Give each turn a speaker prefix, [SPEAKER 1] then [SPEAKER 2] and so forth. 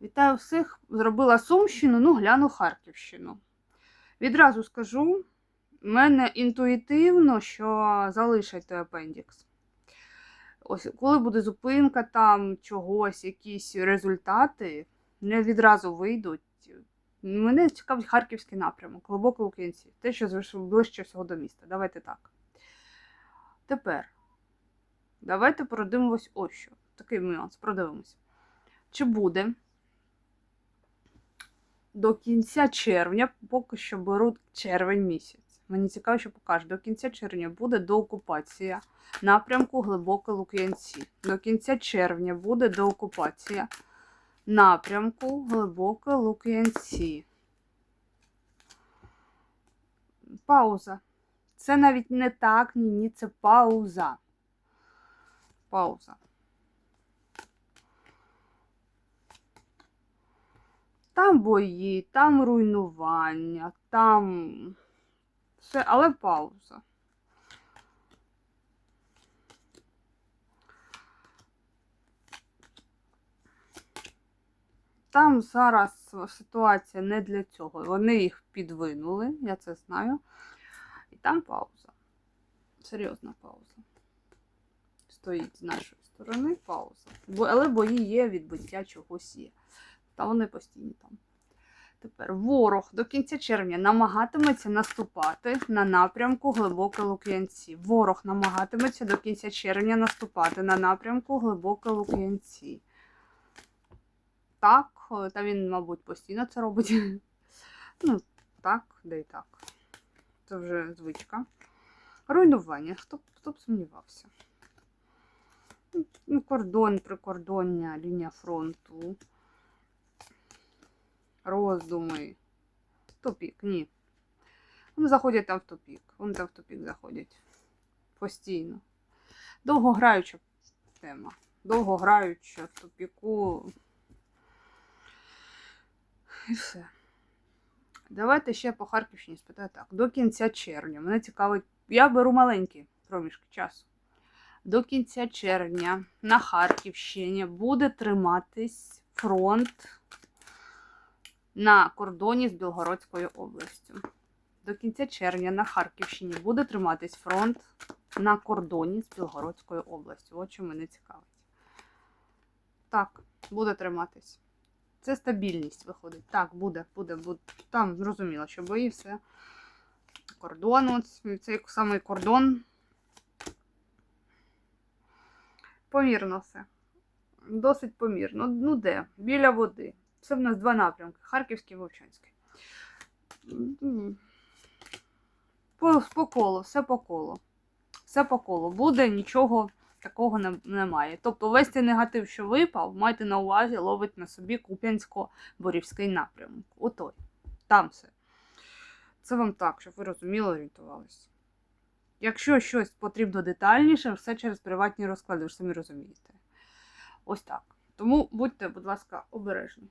[SPEAKER 1] Вітаю всіх! Зробила Сумщину, ну гляну Харківщину. Відразу скажу, в мене інтуїтивно, що залишать той апендікс. Ось коли буде зупинка там чогось, якісь результати, не відразу вийдуть. Мене цікавить харківський напрямок, глибоко Лук'янці. Те, що ближче всього до міста. Давайте так. Тепер давайте продивимось ось що. Такий нюанс, продивимось. Чи буде до кінця червня, поки що беруть червень місяць. Мені цікаво, що покаже. До кінця червня буде доокупація напрямку Глибоке Лук'янці. До кінця червня буде доокупація напрямку Глибоке Лук'янці. Пауза. Це навіть не так, ні, ні, це пауза. Пауза. Там бої, там руйнування, там все, але пауза. Там зараз ситуація не для цього. Вони їх підвинули, я це знаю. І там пауза. Серйозна пауза. Стоїть з нашої сторони пауза. Але бої є, відбиття чогось є. Та вони постійні там. Тепер ворог до кінця червня намагатиметься наступати на напрямку Глибоке Лук'янці. Ворог намагатиметься до кінця червня наступати на напрямку Глибоке Лук'янці. Так, та він, мабуть, постійно це робить. Ну, так, де і так. Це вже звичка. Руйнування. Хто, б- хто б сумнівався? Ну, Кордон, прикордоння, лінія фронту. Роздуми. Тупік, ні. Вони заходять там в тупік. Вони там в тупік заходять. Постійно. Довгограюча тема. Довгограюча в тупіку. І все. Давайте ще по Харківщині спитаю так. До кінця червня. Мене цікавить. Я беру маленькі проміжки часу. До кінця червня на Харківщині буде триматись фронт на кордоні з Білгородською областю. До кінця червня на Харківщині буде триматись фронт на кордоні з Білгородською областю. От що мене цікавить. Так, буде триматись. Це стабільність виходить. Так, буде, буде, буде. Там зрозуміло, що бої все. Кордон, от цей самий кордон. Помірно все. Досить помірно. Ну де? Біля води. Це в нас два напрямки: Харківський і Вовчанський. По, по колу, все по колу. Все по колу. Буде, нічого такого не, немає. Тобто весь цей негатив, що випав, майте на увазі, ловить на собі Куп'янсько-Борівський напрямок. Отой. Там все. Це вам так, щоб ви розуміли, орієнтувалися. Якщо щось потрібно детальніше, все через приватні розклади, ви ж самі розумієте. Ось так. Тому будьте, будь ласка, обережні.